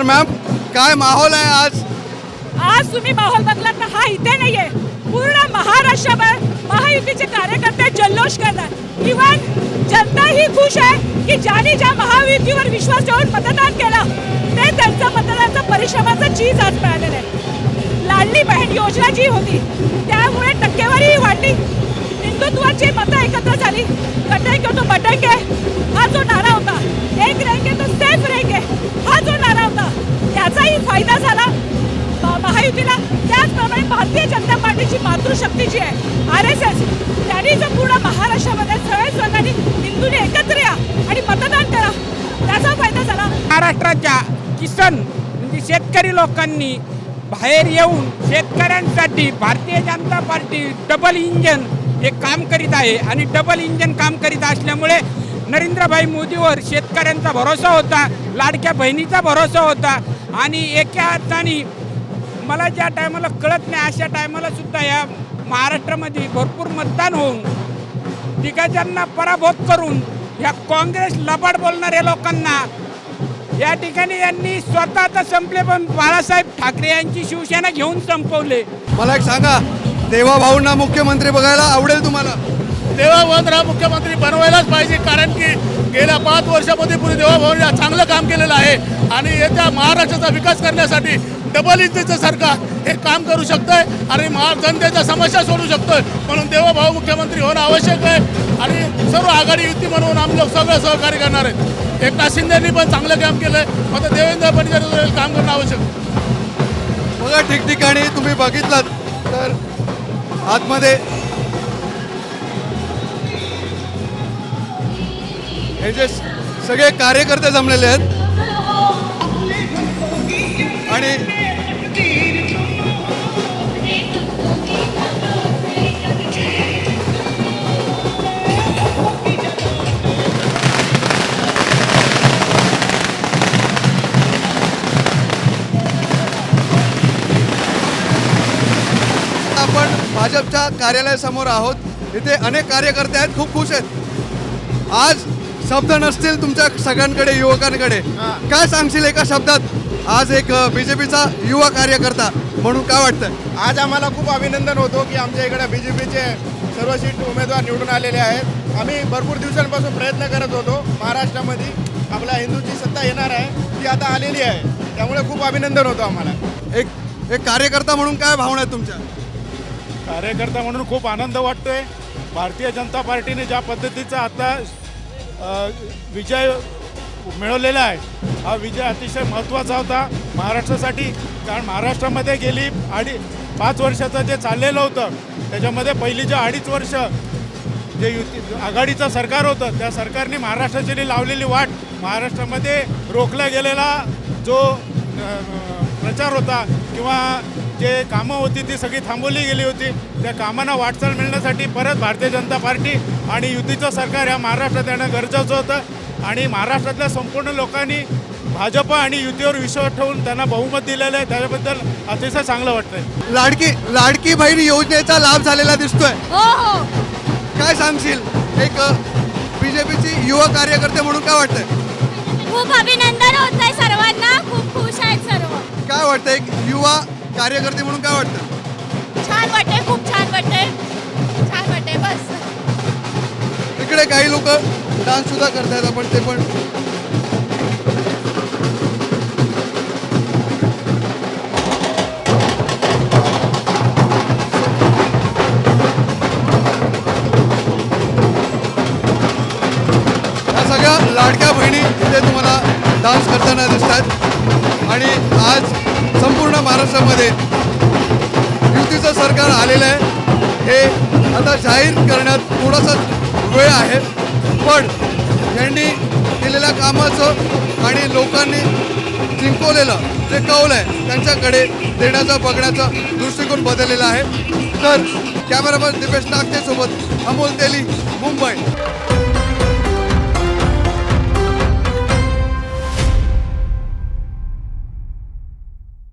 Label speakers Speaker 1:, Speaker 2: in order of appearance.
Speaker 1: तर मॅम काय माहोल आहे आज?
Speaker 2: आज तुम्ही माहोल बघलात ना हा इथे नाहीये. पूर्ण महाराष्ट्रभर महायुतीचे कार्यकर्ते जल्लोष करतात. इव्हन जनता ही खुश आहे की ज्यांनी ज्या महायुतीवर विश्वास ठेवून मतदान केलं ते त्यांचं मतदानाचं परिश्रमाचं चीज आज मिळालेलं आहे. लाडली बहीण योजना जी होती त्यामुळे टक्केवारी वाढली. हिंदुत्वाची मतं एकत्र झाली. कटेंगे तो आहे भारतीय जनता पार्टीची मातृशक्ती जी आहे आर एस एस त्यांनी जर पूर्ण महाराष्ट्रामध्ये सगळ्या सर्वांनी हिंदूने एकत्र या आणि मतदान करा त्याचा फायदा झाला.
Speaker 3: महाराष्ट्राच्या किसन म्हणजे शेतकरी लोकांनी बाहेर येऊन शेतकऱ्यांसाठी Bharatiya Janata party double engine हे काम करीत आहे आणि डबल इंजन काम करीत असल्यामुळे नरेंद्रभाई मोदीवर शेतकऱ्यांचा भरोसा होता लाडक्या बहिणीचा भरोसा होता आणि एका अर्थाने मला ज्या टायमाला कळत नाही अशा टायमाला सुद्धा या महाराष्ट्रामध्ये भरपूर मतदान होऊन दिग्गजांना पराभूत करून या काँग्रेस लबाड बोलणाऱ्या लोकांना या ठिकाणी यांनी स्वतः तर संपले पण बाळासाहेब ठाकरे यांची शिवसेना घेऊन संपवले.
Speaker 1: मला एक सांगा देवा भाऊंना मुख्यमंत्री बघायला आवडेल तुम्हाला?
Speaker 4: देवाभाऊंना मुख्यमंत्री बनवायलाच पाहिजे कारण की गेल्या पाच वर्षामध्ये पुढे देवाभाऊंनी चांगलं काम केलेलं आहे. आणि येत्या महाराष्ट्राचा विकास करण्यासाठी डबल इंचचं सरकार हे काम करू शकतंय आणि महा जनतेच्या समस्या सोडू शकतोय. म्हणून देवाभाऊ मुख्यमंत्री होणं आवश्यक आहे आणि सर्व आघाडी युती म्हणून आम्ही सगळं सहकार्य करणार आहेत. एकनाथ शिंदेनी पण चांगलं काम केलंय. मग देवेंद्र फडणवीस काम करणं आवश्यक आहे.
Speaker 1: बघा ठिकठिकाणी तुम्ही बघितलं तर आतमध्ये हे जे सगळे कार्यकर्ते जमलेले आहेत. आणि आपण भाजपच्या कार्यालयासमोर आहोत. इथे अनेक कार्यकर्ते आहेत खूप खुश आहेत. आज शब्द नसतील तुमच्या सगळ्यांकडे युवकांकडे. काय सांगशील एका शब्दात? आज एक बीजेपीचा युवा कार्यकर्ता. म्हणून काय वाटतं
Speaker 5: आज आम्हाला खूप अभिनंदन होतो की आमच्या इकडे बी जे पीचे सर्व सीट उमेदवार निवडून आलेले आहेत. आम्ही भरपूर दिवसांपासून प्रयत्न करत होतो महाराष्ट्रामध्ये. आपल्या हिंदूची सत्ता येणार आहे ती आता आलेली आहे. त्यामुळे खूप अभिनंदन होतं आम्हाला.
Speaker 1: एक एक कार्यकर्ता म्हणून काय भावना आहेत तुमच्या?
Speaker 4: कार्यकर्ता म्हणून खूप आनंद वाटतोय. भारतीय जनता पार्टीने ज्या पद्धतीचा आता विजय मिळवलेला आहे. हा विजय अतिशय महत्त्वाचा होता महाराष्ट्रासाठी. कारण महाराष्ट्रामध्ये गेली अडी पाच वर्षाचं जे चाललेलं होतं त्याच्यामध्ये पहिली जे अडीच वर्ष जे युती आघाडीचं सरकार होतं त्या सरकारने महाराष्ट्राची लावलेली वाट महाराष्ट्रामध्ये रोखला गेलेला जो प्रचार होता किंवा जे कामं होती ती सगळी थांबवली गेली होती. त्या कामांना वाटचाल मिळण्यासाठी परत भारतीय जनता पार्टी आणि युतीचं सरकार या महाराष्ट्रात येणं गरजेचं होतं. आणि महाराष्ट्रातल्या संपूर्ण लोकांनी भाजप आणि युतीवर विश्वास ठेवून त्यांना बहुमत दिलेलं आहे. त्याच्याबद्दल अतिशय चांगलं वाटतंय.
Speaker 1: लाडकी लाडकी बहीण योजनेचा लाभ झालेला दिसतोय.
Speaker 2: हो हो.
Speaker 1: काय सांगशील? एक बीजेपीची युवा कार्यकर्ते म्हणून काय वाटतंय?
Speaker 6: खूप अभिनंदन होत आहे सर्वांना. खूप खुश आहेत सर्व.
Speaker 1: काय वाटतं एक युवा कार्यकर्ते म्हणून काय वाटतं?
Speaker 6: छान वाटते खूप छान वाटते छान वाटते बस.
Speaker 1: इकडे काही लोक डान्स सुद्धा करतायत आपण ते पण. या सगळ्या लाडक्या बहिणी इथे तुम्हाला डान्स करताना दिसतात आणि आज संपूर्ण महाराष्ट्रामध्ये युतीचं सरकार आलेलं आहे. हे आता जाहीर करण्यात थोडासा वेळ आहे. पण यांनी केलेल्या कामाचं आणि लोकांनी जिंकवलेलं जे कौल आहे त्यांच्याकडे देण्याचा बघण्याचा दृष्टिकोन बदललेला आहे. तर कॅमेरामन दिपेश नागतेसोबत अमोल तेली मुंबई.